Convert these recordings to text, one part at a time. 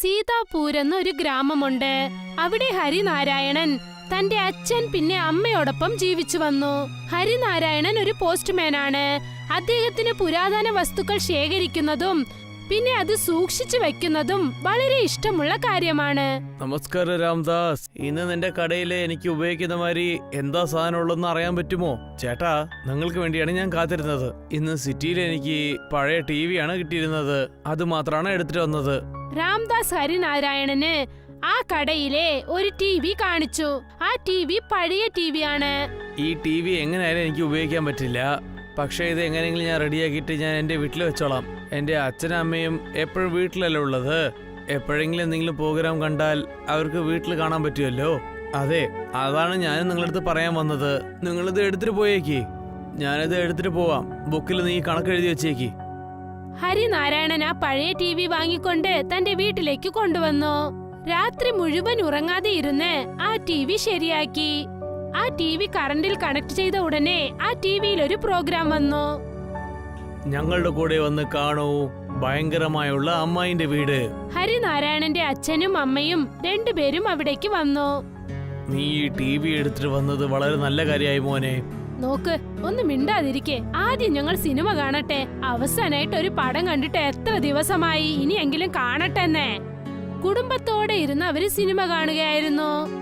സീതാപൂർ എന്നൊരു ഗ്രാമമുണ്ട്. അവിടെ ഹരിനാരായണൻ തന്റെ അച്ഛൻ പിന്നെ അമ്മയോടൊപ്പം ജീവിച്ചു വന്നു. ഹരിനാരായണൻ ഒരു പോസ്റ്റ്മാൻ ആണ് അദ്ദേഹത്തിന് പുരാതന വസ്തുക്കൾ ശേഖരിക്കുന്നതും പിന്നെ അത് സൂക്ഷിച്ചു വെക്കുന്നതും വളരെ ഇഷ്ടമുള്ള കാര്യമാണ്. നമസ്കാരം രാംദാസ്. ഇന്ന് നിന്റെ കടയിൽ എനിക്ക് ഉപയോഗിക്കുന്ന മാതിരി എന്താ സാധനം ഉള്ളതെന്ന് അറിയാൻ പറ്റുമോ? ചേട്ടാ നിങ്ങൾക്ക് വേണ്ടിയാണ് ഞാൻ കാത്തിരുന്നത്. ഇന്ന് സിറ്റിയിൽ എനിക്ക് പഴയ ടി വിയാണ് കിട്ടിയിരുന്നത്. അത് മാത്രമാണ് എടുത്തിട്ട് വന്നത്. രാംദാസ് ഹരിനാരായണന് ആ കടയിലെ ഒരു ടി വി കാണിച്ചു. ആ ടി വി പഴയ ടി വി ആണ്. ഈ ടി വി എങ്ങനെയായാലും എനിക്ക് ഉപയോഗിക്കാൻ പറ്റില്ല. പക്ഷേ ഇത് എങ്ങനെയെങ്കിലും ഞാൻ റെഡിയാക്കിയിട്ട് ഞാൻ എന്റെ വീട്ടിൽ വെച്ചോളാം. എന്റെ അച്ഛനും അമ്മയും എപ്പോഴും വീട്ടിലല്ലേ ഉള്ളത്? എപ്പോഴെങ്കിലും എന്തെങ്കിലും പ്രോഗ്രാം കണ്ടാൽ അവർക്ക് വീട്ടിൽ കാണാൻ പറ്റുമല്ലോ? അതെ അതാണ് ഞാൻ നിങ്ങളടുത്ത് പറയാൻ വന്നത്. നിങ്ങളിത് എടുത്തിട്ട് പോയേക്ക്. ഞാനിത് എടുത്തിട്ട് പോവാം. ബുക്കിൽ നീ കണക്ക് എഴുതി വെച്ചേക്ക്. ഹരിനാരായണൻ ആ പഴയ ടി വി വാങ്ങിക്കൊണ്ട് തന്റെ വീട്ടിലേക്ക് കൊണ്ടുവന്നു. രാത്രി മുഴുവൻ ഉറങ്ങാതെ ഇരുന്ന് ആ ടി വി ശരിയാക്കി. ആ ടി വി കറണ്ടിൽ കണക്ട് ചെയ്ത ഉടനെ ആ ടി വിയിൽ ഒരു പ്രോഗ്രാം വന്നു. ഞങ്ങളുടെ കൂടെ വന്ന് കാണൂ ഭയങ്കരമായുള്ള അമ്മായിന്റെ വീട്. ഹരിനാരായണന്റെ അച്ഛനും അമ്മയും രണ്ടുപേരും അവിടേക്ക് വന്നു. നീ ഈ ടി വി എടുത്തിട്ട് വന്നത് വളരെ നല്ല കാര്യമായി മോനെ. നോക്ക് ഒന്ന് മിണ്ടാതിരിക്കെ. ആദ്യം ഞങ്ങൾ സിനിമ കാണട്ടെ. അവസാനായിട്ട് ഒരു പടം കണ്ടിട്ട് എത്ര ദിവസമായി ഇനിയെങ്കിലും കാണട്ടെന്നേ. കുടുംബത്തോടെ ഇരുന്ന് അവർ സിനിമ കാണുകയായിരുന്നു.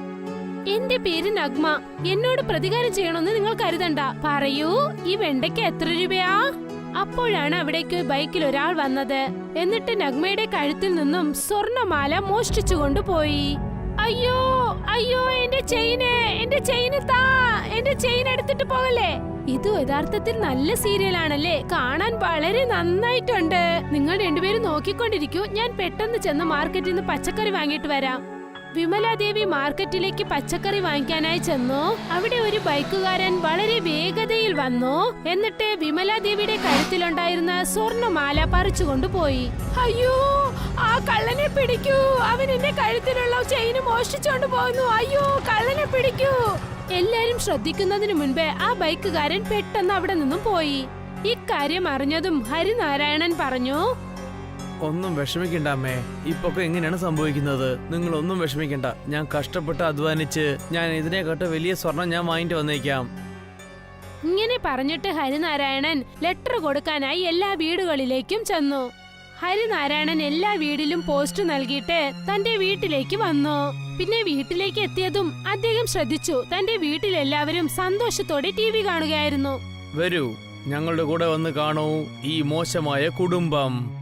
എന്റെ പേര് നഗ്മ. എന്നോട് പ്രതികാരം ചെയ്യണമെന്ന് നിങ്ങൾ കരുതണ്ട. പറയൂ ഈ വെണ്ടയ്ക്ക് എത്ര രൂപയാ? അപ്പോഴാണ് അവിടേക്ക് ബൈക്കിൽ ഒരാൾ വന്നത്. എന്നിട്ട് നഗ്മയുടെ കഴുത്തിൽ നിന്നും സ്വർണമാല മോഷ്ടിച്ചു കൊണ്ടുപോയി അയ്യോ അയ്യോ എന്റെ ചെയിന് എന്റെ ചെയിന് താ എന്റെ ചെയിൻ എടുത്തിട്ട് പോകല്ലേ? ഇത് യഥാർത്ഥത്തിൽ നല്ല സീരിയലാണല്ലേ? കാണാൻ വളരെ നന്നായിട്ടുണ്ട്. നിങ്ങൾ രണ്ടുപേരും നോക്കിക്കൊണ്ടിരിക്കൂ. ഞാൻ പെട്ടെന്ന് ചെന്ന് മാർക്കറ്റിൽ നിന്ന് പച്ചക്കറി വാങ്ങിയിട്ട് വരാം. വിമലാദേവി മാർക്കറ്റിലേക്ക് പച്ചക്കറി വാങ്ങിക്കാനായി ചെന്നു. അവിടെ ഒരു ബൈക്കുകാരൻ വളരെ വേഗതയിൽ വന്നു. എന്നിട്ട് വിമലാദേവിയുടെ കഴുത്തിലുണ്ടായിരുന്ന സ്വർണമാല പറിച്ചു കൊണ്ടുപോയി അയ്യോ ആ കള്ളനെ പിടിക്കൂ. അവൻ എന്റെ കഴുത്തിലുള്ള ചെയിന് മോഷ്ടിച്ചോണ്ട് പോകുന്നു. അയ്യോ കള്ളനെ പിടിക്കൂ. എല്ലാരും ശ്രദ്ധിക്കുന്നതിന് മുൻപേ ആ ബൈക്കുകാരൻ പെട്ടെന്ന് അവിടെ നിന്നും പോയി. ഇക്കാര്യം അറിഞ്ഞതും ഹരിനാരായണൻ പറഞ്ഞു ഒന്നും വിഷമിക്കണ്ട അമ്മേ. ഇപ്പൊക്കെ എങ്ങനെയാണ് സംഭവിക്കുന്നത്? നിങ്ങൾ ഒന്നും വിഷമിക്കണ്ട. ഞാൻ കഷ്ടപ്പെട്ട് അധ്വാനിച്ച് ഞാൻ ഇതിനെക്കാട്ട് വലിയ സ്വർണം ഞാൻ വാങ്ങിട്ട് വന്നേക്കാം. ഇങ്ങനെ പറഞ്ഞിട്ട് ഹരിനാരായണൻ ലെറ്റർ കൊടുക്കാനായി എല്ലാ വീടുകളിലേക്കും ചെന്നു. ഹരിനാരായണൻ എല്ലാ വീടിലും പോസ്റ്റ് നൽകിയിട്ട് തന്റെ വീട്ടിലേക്ക് വന്നു. പിന്നെ വീട്ടിലേക്ക് എത്തിയതും അദ്ദേഹം ശ്രദ്ധിച്ചു. തന്റെ വീട്ടിലെല്ലാവരും സന്തോഷത്തോടെ ടി വി കാണുകയായിരുന്നു. വരൂ. ഞങ്ങളുടെ കൂടെ വന്ന് കാണൂ ഈ മോശമായ കുടുംബം.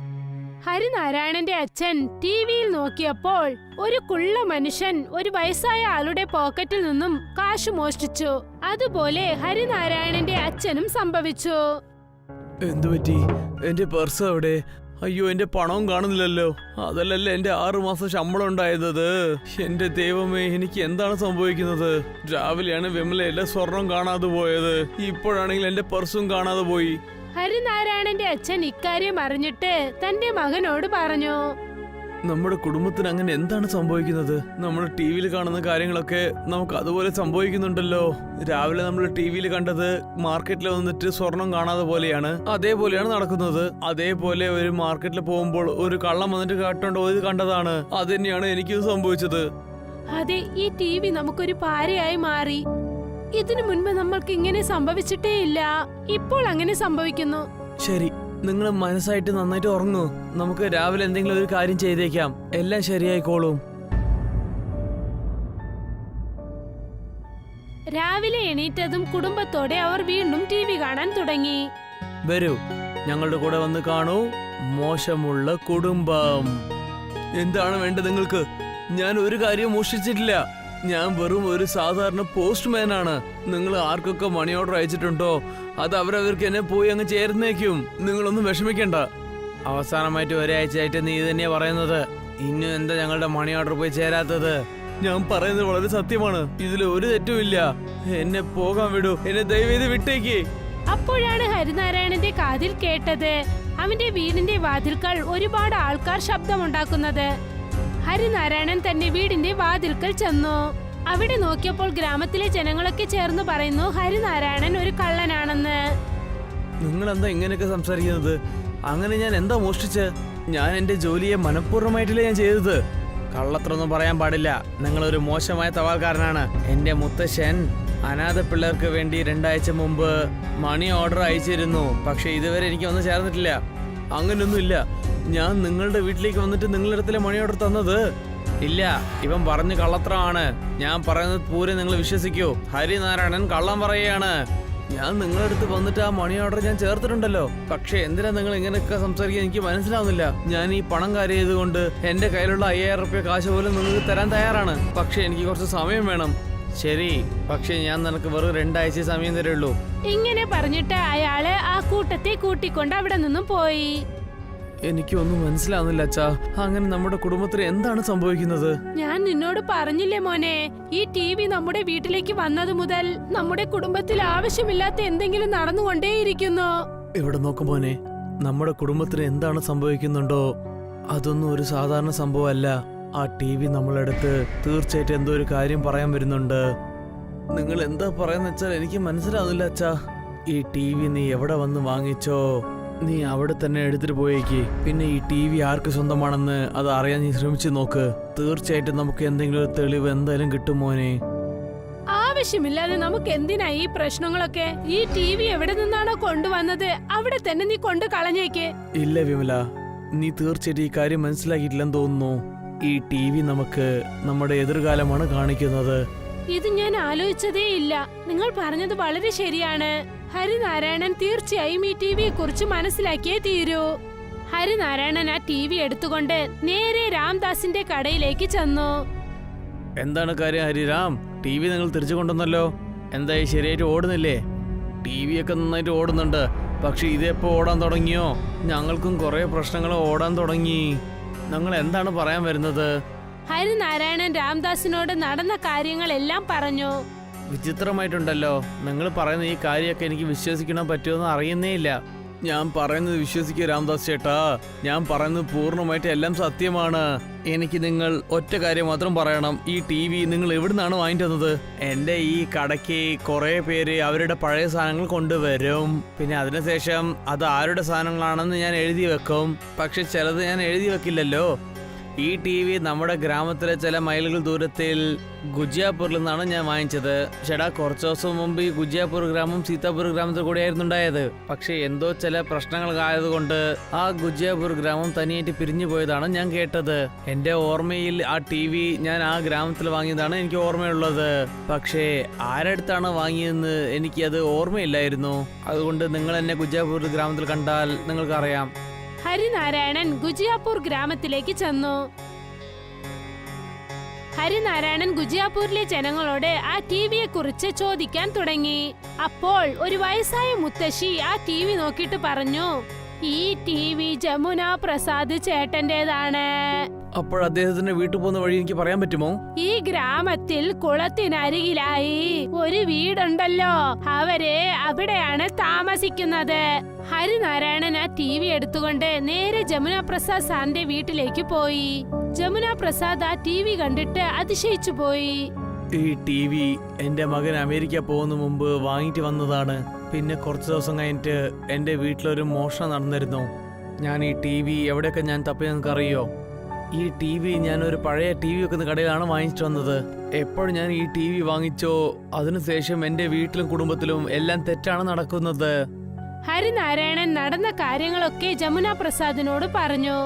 ഹരിനാരായണന്റെ അച്ഛൻ ടി വിയിൽ നോക്കിയപ്പോൾ ഒരു കുള്ള മനുഷ്യൻ ഒരു വയസ്സായ ആളുടെ പോക്കറ്റിൽ നിന്നും കാശ് മോഷ്ടിച്ചു. അതുപോലെ ഹരിനാരായണന്റെ അച്ഛനും സംഭവിച്ചു. എന്തുപറ്റി എന്റെ പേഴ്സ് അവിടെ അയ്യോ എന്റെ പണവും കാണുന്നില്ലല്ലോ. അതല്ലല്ലോ എന്റെ ആറുമാസം ശമ്പളം ഉണ്ടായിരുന്നത്? എന്റെ ദൈവമേ എനിക്ക് എന്താണ് സംഭവിക്കുന്നത്? രാവിലെയാണ് വിമല എല്ലാ സ്വർണം കാണാതെ പോയത്. ഇപ്പോഴാണെങ്കിൽ എന്റെ പേഴ്സും കാണാതെ പോയി. ഹരിനാരായണന്റെ അച്ഛൻ ഇക്കാര്യം അറിഞ്ഞിട്ട് തന്റെ മകനോട് പറഞ്ഞു. നമ്മുടെ കുടുംബത്തിന് അങ്ങനെ എന്താണ് സംഭവിക്കുന്നത്? നമ്മൾ ടി വിയിൽ കാണുന്ന കാര്യങ്ങളൊക്കെ നമുക്ക് അതുപോലെ സംഭവിക്കുന്നുണ്ടല്ലോ. രാവിലെ നമ്മൾ ടി വിയിൽ കണ്ടത് മാർക്കറ്റിൽ വന്നിട്ട് സ്വർണം കാണാതെ പോലെയാണ്. അതേപോലെയാണ് നടക്കുന്നത്. അതേപോലെ ഒരു മാർക്കറ്റിൽ പോകുമ്പോൾ ഒരു കള്ളം വന്നിട്ട് കാട്ടോണ്ട് പോയത് കണ്ടതാണ്. അത് തന്നെയാണ് എനിക്കും സംഭവിച്ചത്. അതെ ഈ ടി വി നമുക്കൊരു പാരയായി മാറി. ഇതിനു മുൻപ് നമ്മൾക്ക് ഇങ്ങനെ സംഭവിച്ചിട്ടേ ഇല്ല. ഇപ്പോൾ അങ്ങനെ സംഭവിക്കുന്നു. ശരി നിങ്ങൾ മനസ്സായിട്ട് നന്നായിട്ട് ഉറങ്ങൂ. നമുക്ക് രാവിലെ എന്തെങ്കിലും ഒരു കാര്യം ചെയ്തേക്കാം. എല്ലാം ശരിയായിക്കോളും. രാവിലെ എണീറ്റതും കുടുംബത്തോടെ അവർ വീണ്ടും ടി വി കാണാൻ തുടങ്ങി. വരൂ ഞങ്ങളുടെ കൂടെ വന്ന് കാണൂ. മോശമുള്ള കുടുംബം. എന്താണ് വേണ്ടത് നിങ്ങൾക്ക്? ഞാൻ ഒരു കാര്യം മോഷ്ടിച്ചിട്ടില്ല. ഞാൻ വെറും ഒരു സാധാരണ പോസ്റ്റ്മാൻ ആണ്. നിങ്ങൾ ആർക്കൊക്കെ മണി ഓർഡർ അയച്ചിട്ടുണ്ടോ? അത് അവരവർക്ക് എന്നെ പോയി അങ്ങ് ചേർന്നേക്കും നിങ്ങളൊന്നും വിഷമിക്കണ്ട. അവസാനമായിട്ട് ഒരാഴ്ചയായിട്ട് നീ തന്നെയാ പറയുന്നത്. ഇന്നും എന്താ ഞങ്ങളുടെ മണി ഓർഡർ പോയി ചേരാത്തത്? ഞാൻ പറയുന്നത് വളരെ സത്യമാണ്. ഇതിൽ ഒരു തെറ്റുമില്ല എന്നെ പോകാൻ വിടൂ. എന്നെ ദയവേത് വിട്ടേക്ക്. അപ്പോഴാണ് ഹരിനാരായണന്റെ കാതിൽ കേട്ടത്. അവന്റെ വീടിന്റെ വാതിൽക്കാൾ ഒരുപാട് ആൾക്കാർ ശബ്ദമുണ്ടാക്കുന്നത്. ഹരിനാരായണൻ തന്റെ വീടിന്റെ വാതിൽക്കൽ ചെന്നു. അവിടെ നോക്കിയപ്പോൾ ഗ്രാമത്തിലെ ജനങ്ങളൊക്കെ ചേർന്ന് പറയുന്നു ഹരിനാരായണൻ ഒരു കള്ളനാണെന്ന്. നിങ്ങൾ എന്താ ഇങ്ങനെയൊക്കെ സംസാരിക്കുന്നത്? അങ്ങനെ ഞാൻ എന്താ മോഷ്ടിച്ച്? ഞാൻ എന്റെ ജോലിയെ മനഃപൂർവമായിട്ടില്ല ഞാൻ ചെയ്തത്. കള്ളത്രൊന്നും പറയാൻ പാടില്ല. നിങ്ങളൊരു മോശമായ തവാൽക്കാരനാണ് എന്റെ മുത്തശ്ശൻ അനാഥ പിള്ളേർക്ക് വേണ്ടി രണ്ടാഴ്ച മുമ്പ് മണി ഓർഡർ അയച്ചിരുന്നു. പക്ഷെ ഇതുവരെ എനിക്ക് ഒന്നും ചേർന്നിട്ടില്ല. അങ്ങനെയൊന്നുമില്ല ഞാൻ നിങ്ങളുടെ വീട്ടിലേക്ക് വന്നിട്ട് നിങ്ങളുടെ അടുത്തിലെ മണി ഓർഡർ തന്നത്? ഇല്ല ഇവൻ പറഞ്ഞു കള്ളത്രമാണ് ഞാൻ പറയുന്നത് പൂരെ നിങ്ങൾ വിശ്വസിക്കൂ. ഹരിനാരായണൻ കള്ളം പറയുകയാണ്. ഞാൻ നിങ്ങളുടെ അടുത്ത് വന്നിട്ട് ആ മണി ഓർഡർ ഞാൻ ചേർത്തിട്ടുണ്ടല്ലോ. പക്ഷെ എന്തിനാ നിങ്ങൾ ഇങ്ങനെയൊക്കെ സംസാരിക്കാൻ എനിക്ക് മനസ്സിലാവുന്നില്ല. ഞാൻ ഈ പണം കാര്യം ചെയ്തുകൊണ്ട് എന്റെ കയ്യിലുള്ള അയ്യായിരം റുപ്യ കാശ് പോലും നിങ്ങൾക്ക് തരാൻ തയ്യാറാണ്. പക്ഷെ എനിക്ക് കുറച്ച് സമയം വേണം. ശരി പക്ഷെ ഞാൻ നിനക്ക് വെറും രണ്ടാഴ്ച സമയം തരുള്ളൂ. ഇങ്ങനെ പറഞ്ഞിട്ട് അയാൾ ആ കൂട്ടത്തെ കൂട്ടിക്കൊണ്ട് അവിടെ നിന്നും പോയി. എനിക്കൊന്നും മനസ്സിലാവുന്നില്ല അച്ഛാ. അങ്ങനെ നമ്മുടെ കുടുംബത്തിൽ എന്താണ് സംഭവിക്കുന്നത്? ഞാൻ നിന്നോട് പറഞ്ഞില്ലേ മോനെ ഈ ടി വി നമ്മുടെ വീട്ടിലേക്ക് വന്നത് മുതൽ നമ്മുടെ കുടുംബത്തിൽ ആവശ്യമില്ലാത്ത എന്തെങ്കിലും നടന്നുകൊണ്ടേയിരിക്കുന്നു. ഇവിടെ നോക്കുമ്പോനെ നമ്മുടെ കുടുംബത്തിന് എന്താണ് സംഭവിക്കുന്നുണ്ടോ? അതൊന്നും ഒരു സാധാരണ സംഭവമല്ല. ആ ടി വി നമ്മളെടുത്ത് തീർച്ചയായിട്ടും എന്തോ ഒരു കാര്യം പറയാൻ വരുന്നുണ്ട്. നിങ്ങൾ എന്താ പറയുന്ന വെച്ചാൽ എനിക്ക് മനസ്സിലാവുന്നില്ല അച്ഛാ. ഈ ടി വി നീ എവിടെ വന്ന് വാങ്ങിച്ചോ? നീ അവിടെ തന്നെ എടുത്തിട്ട് പോയേക്ക്. പിന്നെ ഈ ടി വി ആർക്ക് സ്വന്തമാണെന്ന് അത് അറിയാൻ നീ ശ്രമിച്ചു നോക്ക്. തീർച്ചയായിട്ടും നമുക്ക് എന്തെങ്കിലും ഒരു തെളിവ് എന്തായാലും കിട്ടും മോനെ. ആവശ്യമില്ലാതെ നമുക്ക് എന്തിനാ ഈ പ്രശ്നങ്ങളൊക്കെ? ഈ ടി വി എവിടെ നിന്നാണോ കൊണ്ടുവന്നത്? അവിടെ തന്നെ നീ കൊണ്ട് കളഞ്ഞേക്ക്. ഇല്ല വിമല നീ തീർച്ചയായിട്ടും ഈ കാര്യം മനസ്സിലാക്കിയിട്ടില്ലെന്ന് തോന്നുന്നു. ഈ ടി വി നമുക്ക് നമ്മുടെ എതിർകാലമാണ് കാണിക്കുന്നത്. ഇത് ഞാൻ ആലോചിച്ചതേ ഇല്ല. നിങ്ങൾ പറഞ്ഞത് വളരെ ശരിയാണ്. ഹരിനാരായണൻ തീർച്ചയായും ഈ ടി വിയെ കുറിച്ച് മനസ്സിലാക്കിയേ തീരൂ. ഹരിനാരായണൻ ആ ടി വി എടുത്തുകൊണ്ട് നേരെ രാംദാസിന്റെ കടയിലേക്ക് ചെന്നു. എന്താണ് കാര്യം ഹരിരാം ടി വി നിങ്ങൾ തിരിച്ചു കൊണ്ടുവന്നല്ലോ? എന്തായി ശരിയായിട്ട് ഓടുന്നില്ലേ? ടി വി ഒക്കെ നന്നായിട്ട് ഓടുന്നുണ്ട്. പക്ഷെ ഇതെപ്പോ ഓടാൻ തുടങ്ങിയോ? ഞങ്ങൾക്കും കുറെ പ്രശ്നങ്ങൾ ഓടാൻ തുടങ്ങി. ഞങ്ങൾ എന്താണ് പറയാൻ വരുന്നത്? ഹരിനാരായണൻ രാംദാസിനോട് നടന്ന കാര്യങ്ങളെല്ലാം പറഞ്ഞു. വിചിത്രമായിട്ടുണ്ടല്ലോ. നിങ്ങൾ പറയുന്ന ഈ കാര്യമൊക്കെ എനിക്ക് വിശ്വസിക്കണം പറ്റുമെന്ന് അറിയുന്നേ ഇല്ല. ഞാൻ പറയുന്നത് വിശ്വസിക്കുക രാംദാസ് ചേട്ടാ. ഞാൻ പറയുന്നത് പൂർണമായിട്ട് എല്ലാം സത്യമാണ്. എനിക്ക് നിങ്ങൾ ഒറ്റ കാര്യം മാത്രം പറയണം. ഈ ടി വി നിങ്ങൾ എവിടുന്നാണ് വന്നത്? എന്റെ ഈ കടയ്ക്ക് കുറേ പേര് അവരുടെ പഴയ സാധനങ്ങൾ കൊണ്ടുവരും. പിന്നെ അതിനുശേഷം അത് ആരുടെ സാധനങ്ങളാണെന്ന് ഞാൻ എഴുതി വെക്കും. പക്ഷെ ചിലത് ഞാൻ എഴുതി വെക്കില്ലല്ലോ. ഈ ടി വി നമ്മുടെ ഗ്രാമത്തിലെ ചില മൈലുകൾ ദൂരത്തിൽ ഗുജിയാപൂരിൽ നിന്നാണ് ഞാൻ വാങ്ങിച്ചത്. ചേട്ടാ കുറച്ച് ദിവസം മുമ്പ് ഈ ഗുജിയാപൂർ ഗ്രാമം സീതാപൂർ ഗ്രാമത്തിൽ കൂടെയായിരുന്നു ഉണ്ടായത്. പക്ഷേ എന്തോ ചില പ്രശ്നങ്ങൾ ആയതുകൊണ്ട് ആ ഗുജിയാപൂർ ഗ്രാമം തനിയായിട്ട് പിരിഞ്ഞു പോയതാണ് ഞാൻ കേട്ടത്. എന്റെ ഓർമ്മയിൽ ആ ടി വി ഞാൻ ആ ഗ്രാമത്തിൽ വാങ്ങിയതാണ് എനിക്ക് ഓർമ്മയുള്ളത്. പക്ഷേ ആരടുത്താണ് വാങ്ങിയതെന്ന് എനിക്ക് അത് ഓർമ്മയില്ലായിരുന്നു. അതുകൊണ്ട് നിങ്ങൾ എന്നെ ഗുജിയാപൂർ ഗ്രാമത്തിൽ കണ്ടാൽ നിങ്ങൾക്കറിയാം. ഹരിനാരായണൻ ഗുജിയാപൂർ ഗ്രാമത്തിലേക്ക് ചെന്നു. ഹരിനാരായണൻ ഗുജിയാപൂരിലെ ജനങ്ങളോട് ആ ടി വിയെ കുറിച്ച് ചോദിക്കാൻ തുടങ്ങി. അപ്പോൾ ഒരു വയസ്സായ മുത്തശ്ശി ആ ടി വി നോക്കിയിട്ട് പറഞ്ഞു ഈ ടി വി ജമുന പ്രസാദ് ചേട്ടന്റേതാണ് അപ്പോൾ അദ്ദേഹത്തിന്റെ വീട്ടിൽ പോകുന്ന വഴി എനിക്ക് പറയാൻ പറ്റുമോ? ഈ ഗ്രാമത്തിൽ കുളത്തിനരികിലായി ഒരു വീടുണ്ടല്ലോ. അവർ അവിടെയാണ് താമസിക്കുന്നത്. ഹരിനാരായണൻ ആ ടി വി എടുത്തുകൊണ്ട് നേരെ ജമുന പ്രസാദ് സാറിന്റെ വീട്ടിലേക്ക് പോയി. ജമുന പ്രസാദ് ആ ടി വി കണ്ടിട്ട് അതിശയിച്ചു പോയി. ഈ ടി വി എന്റെ മകൻ അമേരിക്ക പോകുന്ന മുമ്പ് വാങ്ങിട്ട് വന്നതാണ്. പിന്നെ കുറച്ച് ദിവസം കഴിഞ്ഞിട്ട് എന്റെ വീട്ടിലൊരു മോഷണം നടന്നിരുന്നു. ഞാൻ ഈ ടി വി എവിടെയൊക്കെ ഞാൻ തപ്പി നിങ്ങൾക്ക് അറിയോ ഈ ടി വി ഞാനൊരു പഴയ ടി വി വെക്കുന്ന കടയിലാണ് വാങ്ങിച്ചിട്ട് വന്നത്. എപ്പോഴും ഞാൻ ഈ ടി വി വാങ്ങിച്ചോ അതിനുശേഷം എന്റെ വീട്ടിലും കുടുംബത്തിലും എല്ലാം തെറ്റാണ് നടക്കുന്നത്. ഹരിനാരായണൻ നടന്ന കാര്യങ്ങളൊക്കെ ജമുന പ്രസാദിനോട് പറഞ്ഞു.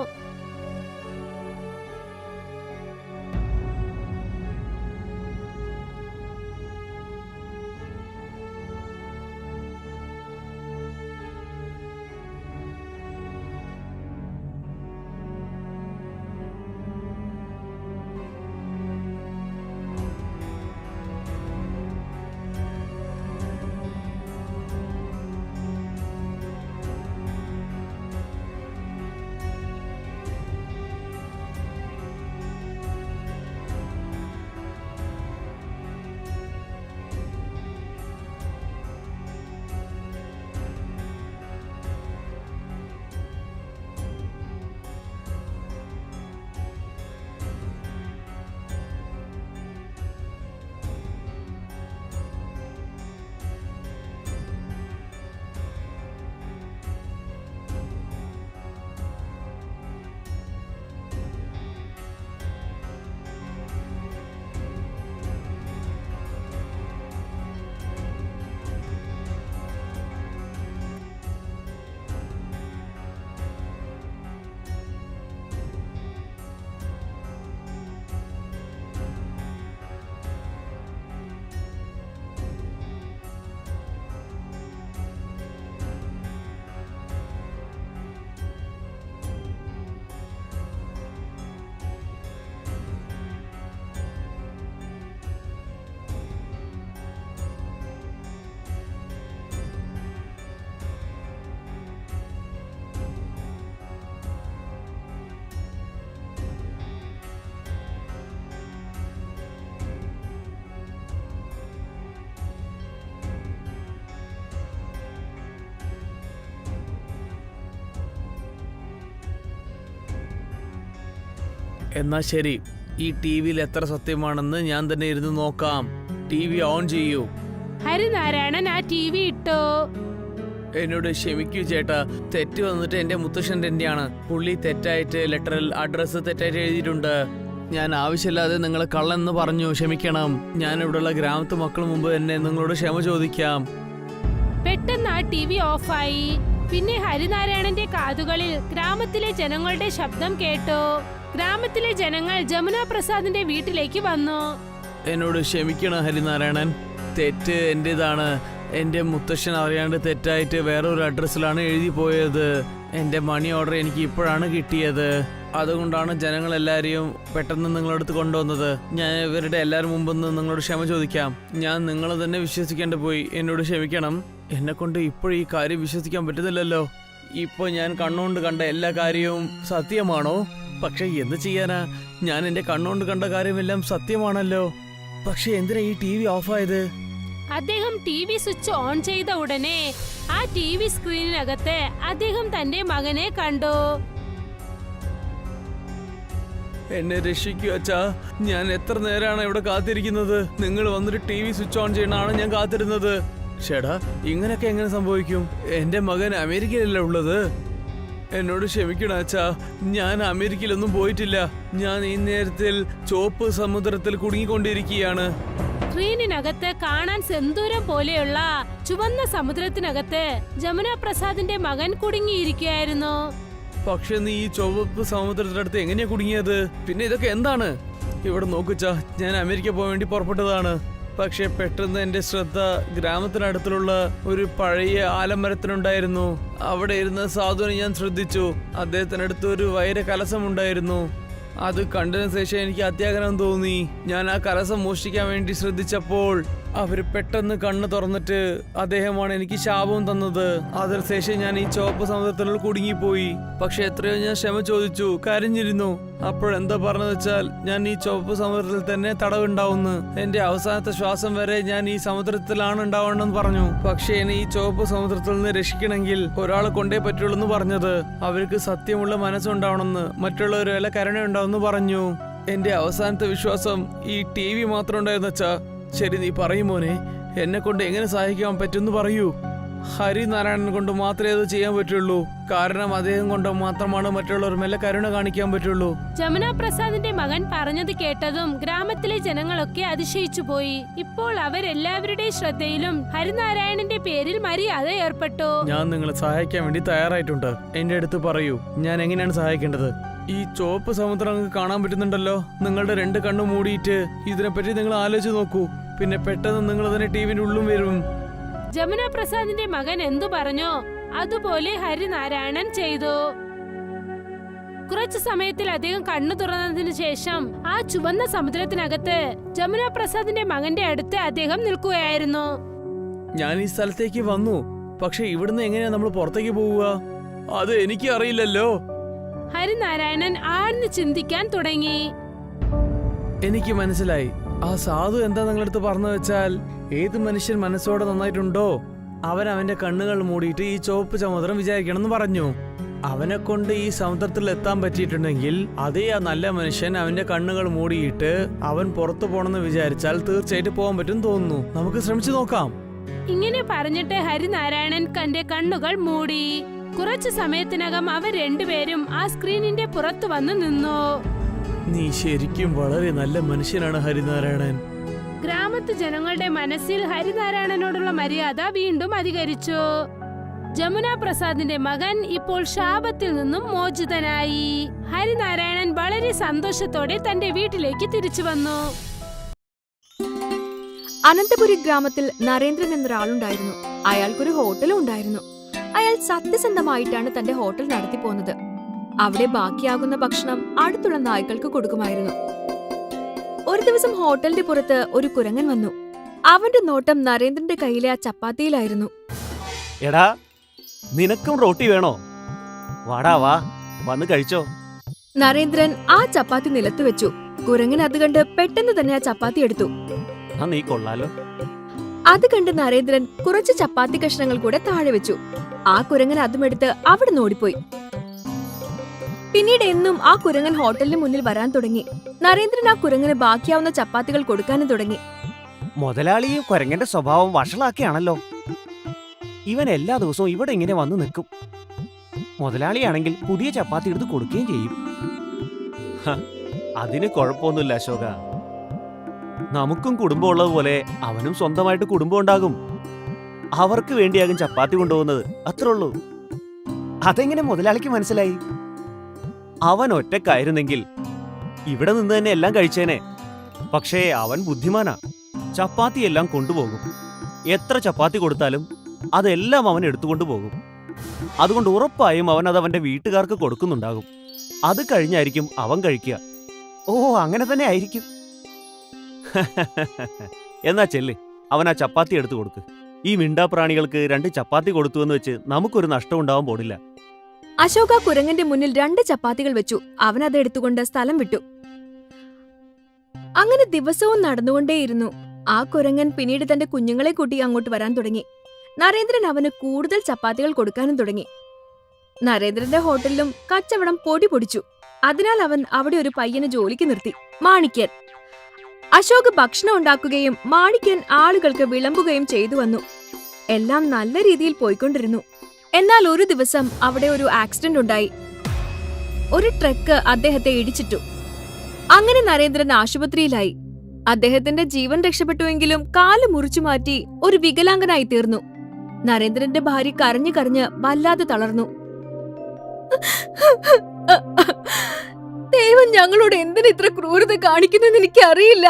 എന്നാ ശരി. ഈ ടി വിയിൽ എത്ര സത്യമാണെന്ന് ഞാൻ തന്നെ ഇരുന്ന് നോക്കാം. ടി വി ഓൺ ചെയ്യൂ. ഹരിനാരായണൻ ആ ടി വി ഇട്ടോ? എന്നോട് ക്ഷമിക്കൂ ചേട്ടാ. തെറ്റ് വന്നിട്ട് എന്റെ മുത്തശ്ശൻ തന്നെയാണ്. പുള്ളി തെറ്റായിട്ട് ലെറ്ററിൽ അഡ്രസ്സ് തെറ്റായിട്ട് എഴുതിയിട്ടുണ്ട്. ഞാൻ ആവശ്യമില്ലാതെ നിങ്ങൾ കള്ളെന്ന് പറഞ്ഞു. ക്ഷമിക്കണം. ഞാൻ ഇവിടെയുള്ള ഗ്രാമത്തെ മക്കൾ മുമ്പ് തന്നെ നിങ്ങളോട് ക്ഷമ ചോദിക്കാം. പെട്ടെന്ന് ആ ടി വി ഓഫായി. പിന്നെ ഹരിനാരായണന്റെ കാതുകളിൽ ഗ്രാമത്തിലെ ജനങ്ങളുടെ ശബ്ദം കേട്ടു? ഗ്രാമത്തിലെ ജനങ്ങൾ ജമുന പ്രസാദിന്റെ വീട്ടിലേക്ക് വന്നു. എന്നോട് ക്ഷമിക്കണം ഹരിനാരായണൻ. തെറ്റ് എന്റേതാണ്. എന്റെ മുത്തശ്ശൻ അറിയാണ്ട് തെറ്റായിട്ട് വേറൊരു അഡ്രസ്സിലാണ് എഴുതി പോയത്. എന്റെ മണി ഓർഡർ എനിക്ക് ഇപ്പോഴാണ് കിട്ടിയത്. അതുകൊണ്ടാണ് ജനങ്ങൾ എല്ലാവരെയും പെട്ടെന്ന് നിങ്ങളടുത്ത് കൊണ്ടുവന്നത്. ഞാൻ ഇവരുടെ എല്ലാവരും മുമ്പൊന്ന് നിങ്ങളോട് ക്ഷമ ചോദിക്കാം. ഞാൻ നിങ്ങളെ തന്നെ വിശ്വസിക്കേണ്ട പോയി. എന്നോട് ക്ഷമിക്കണം. എന്നെ കൊണ്ട് ഇപ്പോഴും ഈ കാര്യം വിശ്വസിക്കാൻ പറ്റുന്നില്ലല്ലോ. ഇപ്പോൾ ഞാൻ കണ്ണുകൊണ്ട് കണ്ട എല്ലാ കാര്യവും സത്യമാണോ? പക്ഷെ എന്ത് ചെയ്യാനാ? ഞാൻ എന്റെ കണ്ണുകൊണ്ട് കണ്ട കാര്യമെല്ലാം സത്യമാണല്ലോ. പക്ഷെ എന്തിനാ ഈ ടി വി ഓഫായത്? അദ്ദേഹം ടി വി സ്വിച്ച് ഓൺ ചെയ്ത ഉടനെ ആ ടി വി സ്ക്രീനിനകത്ത് അദ്ദേഹം തന്റെ മകനെ കണ്ടു. എന്നെ രക്ഷിക്കൂ അച്ഛാ. ഞാൻ എത്ര നേരമാണ് ഇവിടെ കാത്തിരിക്കുന്നത്? നിങ്ങൾ വന്നിട്ട് ടി വി സ്വിച്ച് ഓൺ ചെയ്യണമാണ് ഞാൻ കാത്തിരുന്നത്. ചേടാ ഇങ്ങനെയൊക്കെ എങ്ങനെ സംഭവിക്കും? എന്റെ മകൻ അമേരിക്കയിലല്ലേ ഉള്ളത്? എന്നോട് ക്ഷമിക്കണം അച്ഛാ. ഞാൻ അമേരിക്കയിലൊന്നും പോയിട്ടില്ല. ഞാൻ ഈ നേരത്തിൽ ചോപ്പ് സമുദ്രത്തിൽ കുടുങ്ങിക്കൊണ്ടിരിക്കുകയാണ്. സ്ക്രീനിനകത്ത് കാണാൻ സെന്തൂരം പോലെയുള്ള ചുവന്ന സമുദ്രത്തിനകത്ത് ജമുന പ്രസാദിന്റെ മകൻ കുടുങ്ങിയിരിക്കുകയായിരുന്നു. പക്ഷെ നീ ഈ ചുവപ്പ് സമുദ്രത്തിനടുത്ത് എങ്ങനെയാ കുടുങ്ങിയത്? പിന്നെ ഇതൊക്കെ എന്താണ്? ഇവിടെ നോക്കുച്ച ഞാൻ അമേരിക്ക പോകാൻ വേണ്ടി പുറപ്പെട്ടതാണ്. പക്ഷെ പെട്ടെന്ന് എന്റെ ശ്രദ്ധ ഗ്രാമത്തിനടുത്തുള്ള ഒരു പഴയ ആലമരത്തിനുണ്ടായിരുന്നു. അവിടെ ഇരുന്ന സാധുവിനെ ഞാൻ ശ്രദ്ധിച്ചു. അദ്ദേഹത്തിനടുത്ത് ഒരു വൈര കലസമുണ്ടായിരുന്നു അത് കണ്ടതിന് ശേഷം എനിക്ക് അത്യാഗ്രഹം തോന്നി. ഞാൻ ആ കലസം മോഷ്ടിക്കാൻ വേണ്ടി ശ്രദ്ധിച്ചപ്പോൾ അവർ പെട്ടെന്ന് കണ്ണ് തുറന്നിട്ട് അദ്ദേഹമാണ് എനിക്ക് ശാപം തന്നത്. അതിനുശേഷം ഞാൻ ഈ ചുവപ്പ് സമുദ്രത്തിൽ കുടുങ്ങിപ്പോയി. പക്ഷെ എത്രയോ ഞാൻ ക്ഷമ ചോദിച്ചു കരഞ്ഞിരുന്നു. അപ്പോഴെന്താ പറഞ്ഞത് വെച്ചാൽ ഞാൻ ഈ ചുവപ്പ് സമുദ്രത്തിൽ തന്നെ തടവുണ്ടാവുന്നു. എന്റെ അവസാനത്തെ ശ്വാസം വരെ ഞാൻ ഈ സമുദ്രത്തിലാണ് ഉണ്ടാവണമെന്ന് പറഞ്ഞു. പക്ഷേ എന്നെ ഈ ചുവപ്പ് സമുദ്രത്തിൽ നിന്ന് രക്ഷിക്കണമെങ്കിൽ ഒരാളെ കൊണ്ടേ പറ്റുള്ളൂ എന്ന് പറഞ്ഞത്. അവർക്ക് സത്യമുള്ള മനസ്സുണ്ടാവണമെന്ന് മറ്റുള്ളവരെ കരുണ ഉണ്ടാവുമെന്ന് പറഞ്ഞു. എന്റെ അവസാനത്തെ വിശ്വാസം ഈ ടി വി മാത്രം ഉണ്ടായിരുന്നു അച്ഛാ ശരി നീ പറയും മോനെ. എന്നെ കൊണ്ട് എങ്ങനെ സഹായിക്കാൻ പറ്റുമെന്ന് പറയൂ. ഹരിനാരായണൻ കൊണ്ട് മാത്രമേ അത് ചെയ്യാൻ പറ്റുള്ളൂ. കാരണം അദ്ദേഹം കൊണ്ട് മാത്രമാണ് മറ്റുള്ളവർ മെല്ലെ കരുണ കാണിക്കാൻ പറ്റുള്ളൂ. ജമുന പ്രസാദിന്റെ മകൻ പറഞ്ഞത് കേട്ടതും ഗ്രാമത്തിലെ ജനങ്ങളൊക്കെ അതിശയിച്ചു പോയി. ഇപ്പോൾ അവരെല്ലാവരുടെ ശ്രദ്ധയിലും ഹരിനാരായണന്റെ പേരിൽ മര്യാദ ഏർപ്പെട്ടു. ഞാൻ നിങ്ങളെ സഹായിക്കാൻ വേണ്ടി തയ്യാറായിട്ടുണ്ട്. എന്റെ അടുത്ത് പറയൂ ഞാൻ എങ്ങനെയാണ് സഹായിക്കേണ്ടത്? ഈ ചുവപ്പ് സമുദ്രം കാണാൻ പറ്റുന്നുണ്ടല്ലോ. നിങ്ങളുടെ രണ്ട് കണ്ണു മൂടിയിട്ട് ഇതിനെപ്പറ്റി നിങ്ങൾ ആലോചിച്ച് നോക്കൂ. പിന്നെ പെട്ടെന്ന് നിങ്ങൾ തന്നെ ടി വിന്റെ ഉള്ളും വരും. ജമുന പ്രസാദിന്റെ മകൻ എന്തു പറഞ്ഞോ അതുപോലെ ഹരിനാരായണൻ ചെയ്തു. കുറച്ചു സമയത്തിൽ അദ്ദേഹം കണ്ണു തുറന്നതിന് ശേഷം ആ ചുവന്ന സമുദ്രത്തിനകത്ത് ജമുന പ്രസാദിന്റെ മകന്റെ അടുത്ത് അദ്ദേഹം നിൽക്കുകയായിരുന്നു. ഞാൻ ഈ സ്ഥലത്തേക്ക് വന്നു. പക്ഷെ ഇവിടുന്ന് എങ്ങനെയാ നമ്മൾ പുറത്തേക്ക് പോവുക? അത് എനിക്ക് അറിയില്ലല്ലോ. ഹരിനാരായണൻ ആഴ്ന്ന് ചിന്തിക്കാൻ തുടങ്ങി. എനിക്ക് മനസ്സിലായി. ആ സാധു എന്താ നിങ്ങളടുത്ത് പറഞ്ഞു വെച്ചാൽ? ഏത് മനുഷ്യൻ മനസ്സോടെ നന്നായിട്ടുണ്ടോ അവൻ അവന്റെ കണ്ണുകൾ മൂടിയിട്ട് ഈ ചുവപ്പ് സമുദ്രം വിചാരിക്കണം എന്ന് പറഞ്ഞു. അവനെ കൊണ്ട് ഈ സമുദ്രത്തിൽ എത്താൻ പറ്റിയിട്ടുണ്ടെങ്കിൽ അതേ ആ നല്ല മനുഷ്യൻ അവന്റെ കണ്ണുകൾ മൂടിയിട്ട് അവൻ പുറത്തു പോണെന്ന് വിചാരിച്ചാൽ തീർച്ചയായിട്ടും പോകാൻ പറ്റും തോന്നുന്നു. നമുക്ക് ശ്രമിച്ചു നോക്കാം. ഇങ്ങനെ പറഞ്ഞിട്ട് ഹരിനാരായണൻ തന്റെ കണ്ണുകൾ മൂടി. കുറച്ചു സമയത്തിനകം അവർ രണ്ടുപേരും ആ സ്ക്രീനിന്റെ പുറത്തു വന്ന് നിന്നു. നീ ശരിക്കും വളരെ നല്ല മനുഷ്യനാണ് ഹരിനാരായണൻ. ഗ്രാമത്ത് ജനങ്ങളുടെ മനസ്സിൽ ഹരിനാരായണനോടുള്ള മര്യാദ വീണ്ടും അധികരിച്ചു. ജമുന പ്രസാദിന്റെ മകൻ ഇപ്പോൾ ശാപത്തിൽ നിന്നും മോചിതനായി. ഹരിനാരായണൻ വളരെ സന്തോഷത്തോടെ തന്റെ വീട്ടിലേക്ക് തിരിച്ചു വന്നു. അനന്തപുരി ഗ്രാമത്തിൽ നരേന്ദ്രൻ എന്നൊരാളുണ്ടായിരുന്നു. അയാൾക്കൊരു ഹോട്ടലും ഉണ്ടായിരുന്നു. അയാൾ സത്യസന്ധമായിട്ടാണ് തന്റെ ഹോട്ടൽ നടത്തി പോന്നത് അവിടെ ബാക്കിയാകുന്ന ഭക്ഷണം അടുത്തുള്ള നായ്ക്കൾക്ക് കൊടുക്കുമായിരുന്നു. ഒരു ദിവസം ഹോട്ടലിന്റെ പുറത്ത് ഒരു കുരങ്ങൻ വന്നു. അവന്റെ നോട്ടം നരേന്ദ്രന്റെ കയ്യിലെ ആ ചപ്പാത്തിയിലായിരുന്നു. എടാ നിനക്കും റോട്ടി വേണോ? വാടാ വാ വന്ന് കഴിച്ചോ. നരേന്ദ്രൻ ആ ചപ്പാത്തി നിലത്ത് വെച്ചു. കുരങ്ങൻ അത് കണ്ട് പെട്ടെന്ന് തന്നെ ആ ചപ്പാത്തി എടുത്തു. നീ കൊള്ളാലോ. അത് കണ്ട് നരേന്ദ്രൻ കുറച്ച് ചപ്പാത്തി കഷ്ണങ്ങൾ കൂടെ താഴെ വെച്ചു. ആ കുരങ്ങൻ അതുമെടുത്ത് അവിടെ ഓടിപ്പോയി. പിന്നീട് എന്നും ആ കുരങ്ങൻ ഹോട്ടലിന് മുന്നിൽ വരാൻ തുടങ്ങി. നരേന്ദ്രൻ ആ കുരങ്ങന് ബാക്കിയാവുന്ന ചപ്പാത്തികൾ കൊടുക്കാനും തുടങ്ങി. മുതലാളിയും കുരങ്ങന്റെ സ്വഭാവം വഷളാക്കിയാണല്ലോ. ഇവൻ എല്ലാ ദിവസവും ഇവിടെ ഇങ്ങനെ വന്നു നിൽക്കും. മുതലാളിയാണെങ്കിൽ പുതിയ ചപ്പാത്തി എടുത്ത് കൊടുക്കുകയും ചെയ്യും. ഹ, അതിന് കുഴപ്പമൊന്നുമില്ല അശോക. നമുക്കും കുടുംബം ഉള്ളതുപോലെ അവനും സ്വന്തമായിട്ട് കുടുംബം ഉണ്ടാകും. അവർക്ക് വേണ്ടിയാകും ചപ്പാത്തി കൊണ്ടുപോകുന്നത്. അത്രേ ഉള്ളൂ. അതെങ്ങനെ മുതലാളിക്ക് മനസ്സിലായി? അവൻ ഒറ്റക്കായിരുന്നെങ്കിൽ ഇവിടെ നിന്ന് തന്നെ എല്ലാം കഴിച്ചേനെ. പക്ഷേ അവൻ ബുദ്ധിമാനാ. ചപ്പാത്തി എല്ലാം കൊണ്ടുപോകും. എത്ര ചപ്പാത്തി കൊടുത്താലും അതെല്ലാം അവൻ എടുത്തുകൊണ്ട് പോകും. അതുകൊണ്ട് ഉറപ്പായും അവൻ അത് അവന്റെ വീട്ടുകാർക്ക് കൊടുക്കുന്നുണ്ടാകും. അത് കഴിഞ്ഞായിരിക്കും അവൻ കഴിക്കുക. ഓ അങ്ങനെ തന്നെ ആയിരിക്കും. എന്നാ ചെല്ല് അവൻ ആ ചപ്പാത്തി എടുത്തു കൊടുക്ക്. ഈ മിണ്ടാപ്രാണികൾക്ക് രണ്ട് ചപ്പാത്തി കൊടുത്തു എന്ന് വെച്ച് നമുക്കൊരു നഷ്ടം ഉണ്ടാവാൻ പോടില്ല അശോക കുരങ്ങന്റെ മുന്നിൽ രണ്ട് ചപ്പാത്തികൾ വെച്ചു. അവൻ അത് എടുത്തുകൊണ്ട് സ്ഥലം വിട്ടു. അങ്ങനെ ദിവസവും നടന്നുകൊണ്ടേയിരുന്നു. ആ കുരങ്ങൻ പിന്നീട് തന്റെ കുഞ്ഞുങ്ങളെ കൂട്ടി അങ്ങോട്ട് വരാൻ തുടങ്ങി. നരേന്ദ്രൻ അവന് കൂടുതൽ ചപ്പാത്തികൾ കൊടുക്കാനും തുടങ്ങി. നരേന്ദ്രന്റെ ഹോട്ടലിലും കച്ചവടം പൊടി പൊടിച്ചു. അതിനാൽ അവൻ അവിടെ ഒരു പയ്യനെ ജോലിക്ക് നിർത്തി. മാണിക്യൻ. അശോക് ഭക്ഷണം ഉണ്ടാക്കുകയും മാണിക്യൻ ആളുകൾക്ക് വിളമ്പുകയും ചെയ്തു വന്നു. എല്ലാം നല്ല രീതിയിൽ പോയിക്കൊണ്ടിരുന്നു. എന്നാൽ ഒരു ദിവസം അവിടെ ഒരു ആക്സിഡന്റ് ഉണ്ടായി. ഒരു ട്രക്ക് അദ്ദേഹത്തെ ഇടിച്ചിട്ടു. അങ്ങനെ നരേന്ദ്രൻ ആശുപത്രിയിലായി. അദ്ദേഹത്തിന്റെ ജീവൻ രക്ഷപ്പെട്ടുവെങ്കിലും കാൽ മുറിച്ചു മാറ്റി ഒരു വികലാംഗനായി തീർന്നു. നരേന്ദ്രന്റെ ഭാര്യ കരഞ്ഞു കരഞ്ഞ് വല്ലാതെ തളർന്നു. ദൈവം ഞങ്ങളോട് എന്തിനു ഇത്ര ക്രൂരത കാണിക്കുന്നെന്ന് എനിക്ക് അറിയില്ല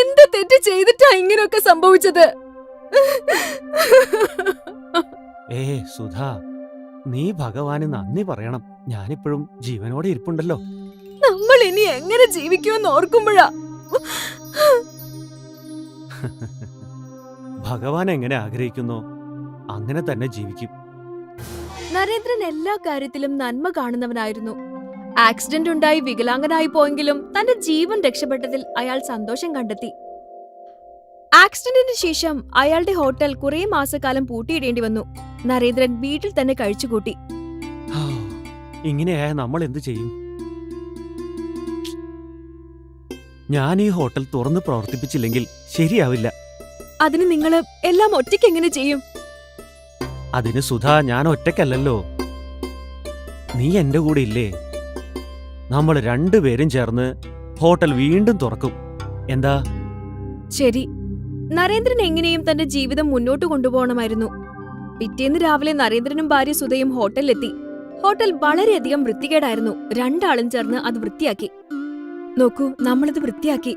എന്ത് തെറ്റ് ചെയ്തിട്ടാ ഇങ്ങനെയൊക്കെ സംഭവിച്ചത്? ഏ സുധാ നീ ഭഗവാന് നന്ദി പറയണം. ഞാനിപ്പോഴും ജീവനോടെ ഇരിപ്പുണ്ടല്ലോ. നമ്മൾ ഇനി എങ്ങനെ ജീവിക്കുമെന്ന് ഓർക്കുമ്പോഴാ? ഭഗവാൻ എങ്ങനെ ആഗ്രഹിക്കുന്നു അങ്ങനെ തന്നെ ജീവിക്കും. നരേന്ദ്രൻ എല്ലാ കാര്യത്തിലും നന്മ കാണുന്നവനായിരുന്നു. ആക്സിഡന്റ് ഉണ്ടായി വികലാംഗനായി പോയെങ്കിലും തന്റെ ജീവൻ രക്ഷപ്പെട്ടതിൽ അയാൾ സന്തോഷം കണ്ടെത്തി. ആക്സിഡന്റിന് ശേഷം അയാളുടെ ഹോട്ടൽ കുറെ മാസക്കാലം പൂട്ടിയിടേണ്ടി വന്നു. നരേന്ദ്രൻ വീട്ടിൽ തന്നെ കഴിച്ചുകൂട്ടി. ഇങ്ങനെയായ നമ്മൾ എന്തു ചെയ്യും? ഞാൻ ഈ ഹോട്ടൽ തുറന്ന് പ്രവർത്തിപ്പിച്ചില്ലെങ്കിൽ ശരിയാവില്ല. അതിന് നിങ്ങൾ എല്ലാം ഒറ്റയ്ക്ക് എങ്ങനെ ചെയ്യും? അതിന് സുധാ ഞാൻ ഒറ്റയ്ക്കല്ലല്ലോ. നീ എന്റെ കൂടെ ഇല്ലേ? നമ്മൾ രണ്ടുപേരും ചേർന്ന് ഹോട്ടൽ വീണ്ടും തുറക്കും. എന്താ? ശരി. നരേന്ദ്രൻ എങ്ങനെയും തന്റെ ജീവിതം മുന്നോട്ട് കൊണ്ടുപോകണമായിരുന്നു. പിറ്റേന്ന് രാവിലെ നരേന്ദ്രനും ഭാര്യ സുധയും ഹോട്ടലിലെത്തി. ഹോട്ടൽ വളരെയധികം വൃത്തികേടായിരുന്നു. രണ്ടാളും ചേർന്ന് അത് വൃത്തിയാക്കി. നോക്കൂ നമ്മളിത് വൃത്തിയാക്കി.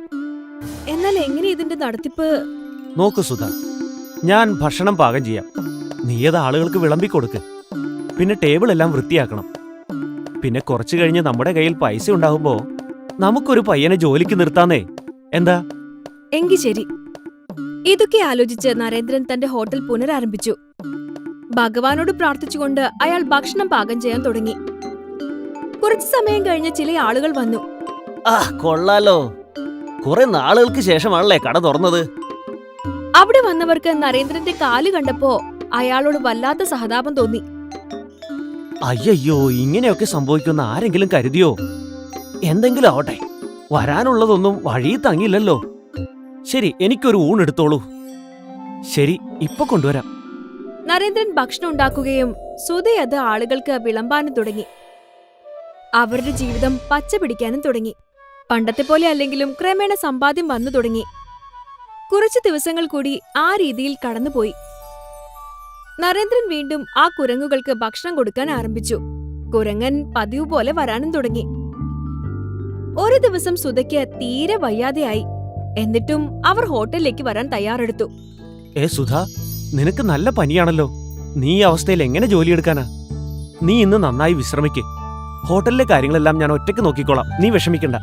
എന്നാൽ എങ്ങനെ ഇതിന്റെ നടത്തിപ്പ്? നോക്കൂ സുധ ഞാൻ ഭക്ഷണം പാകം ചെയ്യാം. നീ അത് ആളുകൾക്ക് വിളമ്പിക്കൊടുക്ക് പിന്നെ ടേബിൾ എല്ലാം വൃത്തിയാക്കണം. പിന്നെ കുറച്ചു കഴിഞ്ഞ് നമ്മുടെ കയ്യിൽ പൈസ ഉണ്ടാകുമ്പോ നമുക്കൊരു പയ്യനെ ജോലിക്ക് നിർത്താന്നേ. എന്താ? എങ്കി ശരി. ഇതൊക്കെ ആലോചിച്ച് നരേന്ദ്രൻ തന്റെ ഹോട്ടൽ പുനരാരംഭിച്ചു. ഭഗവാനോട് പ്രാർത്ഥിച്ചുകൊണ്ട് അയാൾ ഭക്ഷണം പാകം ചെയ്യാൻ തുടങ്ങി. കുറച്ചു സമയം കഴിഞ്ഞ് ചില ആളുകൾ വന്നു. ആ കൊള്ളാലോ. കുറെ നാളുകൾക്ക് ശേഷമാണല്ലേ കട തുറന്നത്? അവിടെ വന്നവർക്ക് നരേന്ദ്രന്റെ കാൽ കണ്ടപ്പോ അയാളോട് വല്ലാത്ത സഹതാപം തോന്നി. അയ്യയ്യോ ഇങ്ങനെയൊക്കെ സംഭവിക്കുന്ന ആരെങ്കിലും കരുതിയോ? എന്തെങ്കിലും ആവട്ടെ വരാനുള്ളതൊന്നും വഴി തങ്ങില്ലല്ലോ ശരി എനിക്കൊരു ഊണെടുത്തോളൂ ശരി ഇപ്പൊ കൊണ്ടുവരാം. നരേന്ദ്രൻ ഭക്ഷണം ഉണ്ടാക്കുകയും സുധി അത് ആളുകൾക്ക് വിളമ്പാനും തുടങ്ങി. അവരുടെ ജീവിതം പച്ച പിടിക്കാനും തുടങ്ങി. പണ്ടത്തെ പോലെ അല്ലെങ്കിലും ക്രമേണ സമ്പാദ്യം വന്നു തുടങ്ങി. കുറച്ചു ദിവസങ്ങൾ കൂടി ആ രീതിയിൽ കടന്നുപോയി. നരേന്ദ്രൻ വീണ്ടും ആ കുരങ്ങുകൾക്ക് ഭക്ഷണം കൊടുക്കാൻ ആരംഭിച്ചു. കുരങ്ങൻ പതിവ് പോലെ വരാനും തുടങ്ങി. ഒരു ദിവസം സുധയ്ക്ക് തീരെ വയ്യാതെയായി. എന്നിട്ടും അവർ ഹോട്ടലിലേക്ക് വരാൻ തയ്യാറെടുത്തു. ഏ സുധ നിനക്ക് നല്ല പനിയാണല്ലോ. നീ ഈ അവസ്ഥയിൽ എങ്ങനെ ജോലിയെടുക്കാനാ? നീ ഇന്ന് നന്നായി വിശ്രമിക്കേ. ഹോട്ടലിലെ കാര്യങ്ങളെല്ലാം ഞാൻ ഒറ്റയ്ക്ക് നോക്കിക്കോളാം. നീ വിഷമിക്കണ്ട.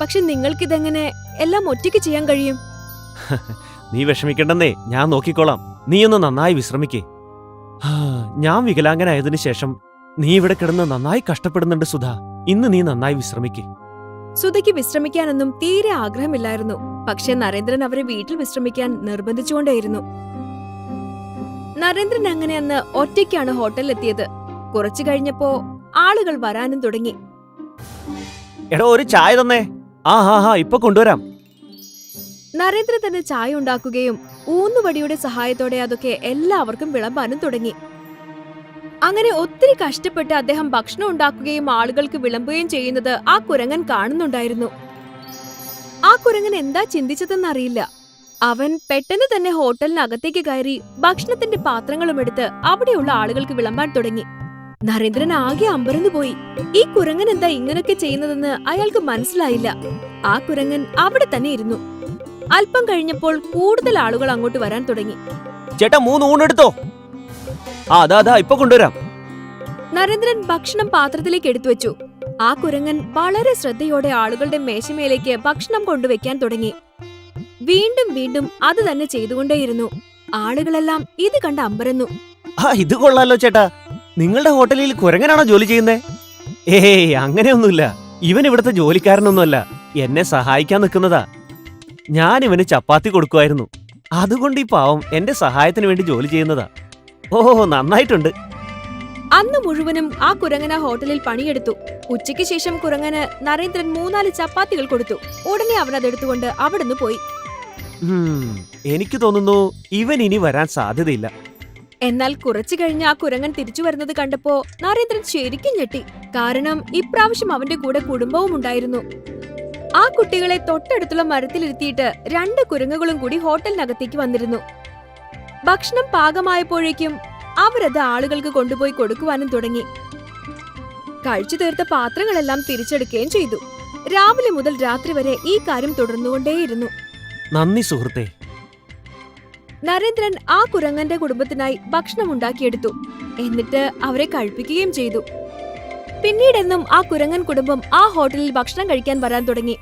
പക്ഷെ നിങ്ങൾക്കിതെങ്ങനെ എല്ലാം ഒറ്റയ്ക്ക് ചെയ്യാൻ കഴിയും? നീ വിഷമിക്കണ്ടെന്നേ ഞാൻ നോക്കിക്കോളാം. നീ ഒന്ന് നന്നായി വിശ്രമിക്കേ. ഹാ, ഞാൻ വികലാംഗനായതിനു ശേഷം നീ ഇവിടെ കിടന്ന് നന്നായി കഷ്ടപ്പെടുന്നുണ്ട് സുധ. ഇന്ന് നീ നന്നായി വിശ്രമിക്കേ. സുധയ്ക്ക് വിശ്രമിക്കാനൊന്നും തീരെ ആഗ്രഹമില്ലായിരുന്നു. പക്ഷെ നരേന്ദ്രൻ അവരെ വീട്ടിൽ വിശ്രമിക്കാൻ നിർബന്ധിച്ചുകൊണ്ടേയിരുന്നു. നരേന്ദ്രൻ അങ്ങനെ അന്ന് ഒറ്റയ്ക്കാണ് ഹോട്ടലിലെത്തിയത്. കുറച്ചു കഴിഞ്ഞപ്പോ ആളുകൾ വരാനും തുടങ്ങി. എടോ ഒരു ചായ തന്നേ. ആ ഹാ ഹാ ഇപ്പൊ കൊണ്ടുവരാം. നരേന്ദ്രൻ തന്നെ ചായ ഉണ്ടാക്കുകയും ഊന്നുവടിയുടെ സഹായത്തോടെ അതൊക്കെ എല്ലാവർക്കും വിളമ്പാനും തുടങ്ങി. അങ്ങനെ ഒത്തിരി കഷ്ടപ്പെട്ട് അദ്ദേഹം ഭക്ഷണം ഉണ്ടാക്കുകയും ആളുകൾക്ക് വിളമ്പുകയും ചെയ്യുന്നത് ആ കുരങ്ങൻ കാണുന്നുണ്ടായിരുന്നു. ആ കുരങ്ങൻ എന്താ ചിന്തിച്ചതെന്നറിയില്ല. അവൻ പെട്ടെന്ന് തന്നെ ഹോട്ടലിനകത്തേക്ക് കയറി ഭക്ഷണത്തിന്റെ പാത്രങ്ങളും എടുത്ത് അവിടെയുള്ള ആളുകൾക്ക് വിളമ്പാൻ തുടങ്ങി. നരേന്ദ്രൻ ആകെ അമ്പരന്നു പോയി. ഈ കുരങ്ങൻ എന്താ ഇങ്ങനൊക്കെ ചെയ്യുന്നതെന്ന് അയാൾക്ക് മനസ്സിലായില്ല. ആ കുരങ്ങൻ അവിടെ തന്നെ ഇരുന്നു. അല്പം കഴിഞ്ഞപ്പോൾ കൂടുതൽ ആളുകൾ അങ്ങോട്ട് വരാൻ തുടങ്ങി. ചേട്ടാ മൂന്ന് ഊണെടുത്തോ ആ അതാ അതാ ഇപ്പൊ കൊണ്ടുവരാം. നരേന്ദ്രൻ ഭക്ഷണം പാത്രത്തിലേക്ക് എടുത്തു വെച്ചു. ആ കുരങ്ങൻ വളരെ ശ്രദ്ധയോടെ ആളുകളുടെ മേശമേലേക്ക് ഭക്ഷണം കൊണ്ടുവയ്ക്കാൻ തുടങ്ങി. വീണ്ടും വീണ്ടും അത് തന്നെ ചെയ്തുകൊണ്ടേയിരുന്നു. ആളുകളെല്ലാം ഇത് കണ്ട് അമ്പരന്നു. ആ ഇത് കൊള്ളാലോ ചേട്ടാ. നിങ്ങളുടെ ഹോട്ടലിൽ കുരങ്ങനാണോ ജോലി ചെയ്യുന്നേ? ഏയ് അങ്ങനെയൊന്നുമില്ല. ഇവൻ ഇവിടുത്തെ ജോലിക്കാരനൊന്നുമല്ല. എന്നെ സഹായിക്കാൻ നിൽക്കുന്നതാ. ഞാൻ ഇവന് ചപ്പാത്തി കൊടുക്കുമായിരുന്നു. അതുകൊണ്ട് ഈ പാവം എന്റെ സഹായത്തിന് വേണ്ടി ജോലി ചെയ്യുന്നതാ. ഓ നന്നായിട്ടുണ്ട്. അന്ന് മുഴുവനും ആ കുരങ്ങന ഹോട്ടലിൽ പണിയെടുത്തു. ഉച്ചയ്ക്ക് ശേഷം കുരങ്ങന് നരേന്ദ്രൻ മൂന്നാൽ ചപ്പാത്തികൾ കൊടുത്തു. ഉടനെ അവൻ അതെടുത്തുകൊണ്ട് അവിടുന്ന് പോയി. എനിക്ക് തോന്നുന്നു ഇവൻ ഇനി വരാൻ സാധ്യതയില്ല. എന്നാൽ കുറച്ചു കഴിഞ്ഞ് ആ കുരങ്ങൻ തിരിച്ചു വരുന്നത് കണ്ടപ്പോ നരേന്ദ്രൻ ശരിക്കും ഞെട്ടി. കാരണം ഇപ്രാവശ്യം അവന്റെ കൂടെ കുടുംബവും ഉണ്ടായിരുന്നു. ആ കുട്ടികളെ തൊട്ടടുത്തുള്ള മരത്തിലിരുത്തിയിട്ട് രണ്ട് കുരങ്ങുകളും കൂടി ഹോട്ടലിനകത്തേക്ക് വന്നിരുന്നു. ഭക്ഷണം പാകമായപ്പോഴേക്കും അവരത് ആളുകൾക്ക് കൊണ്ടുപോയി കൊടുക്കുവാനും തുടങ്ങി. കഴിച്ചു തീർത്ത പാത്രങ്ങളെല്ലാം തിരിച്ചെടുക്കുകയും ചെയ്തു. രാവിലെ മുതൽ രാത്രി വരെ ഈ കാര്യം തുടർന്നുകൊണ്ടേയിരുന്നു. നന്ദി സുഹൃത്തെ. നരേന്ദ്രൻ ആ കുരങ്ങന്റെ കുടുംബത്തിനായി ഭക്ഷണം ഉണ്ടാക്കിയെടുത്തു. എന്നിട്ട് അവരെ കഴിപ്പിക്കുകയും ചെയ്തു. പിന്നീടെന്നും ആ കുരങ്ങൻ കുടുംബം ആ ഹോട്ടലിൽ ഭക്ഷണം കഴിക്കാൻ വരാൻ തുടങ്ങി.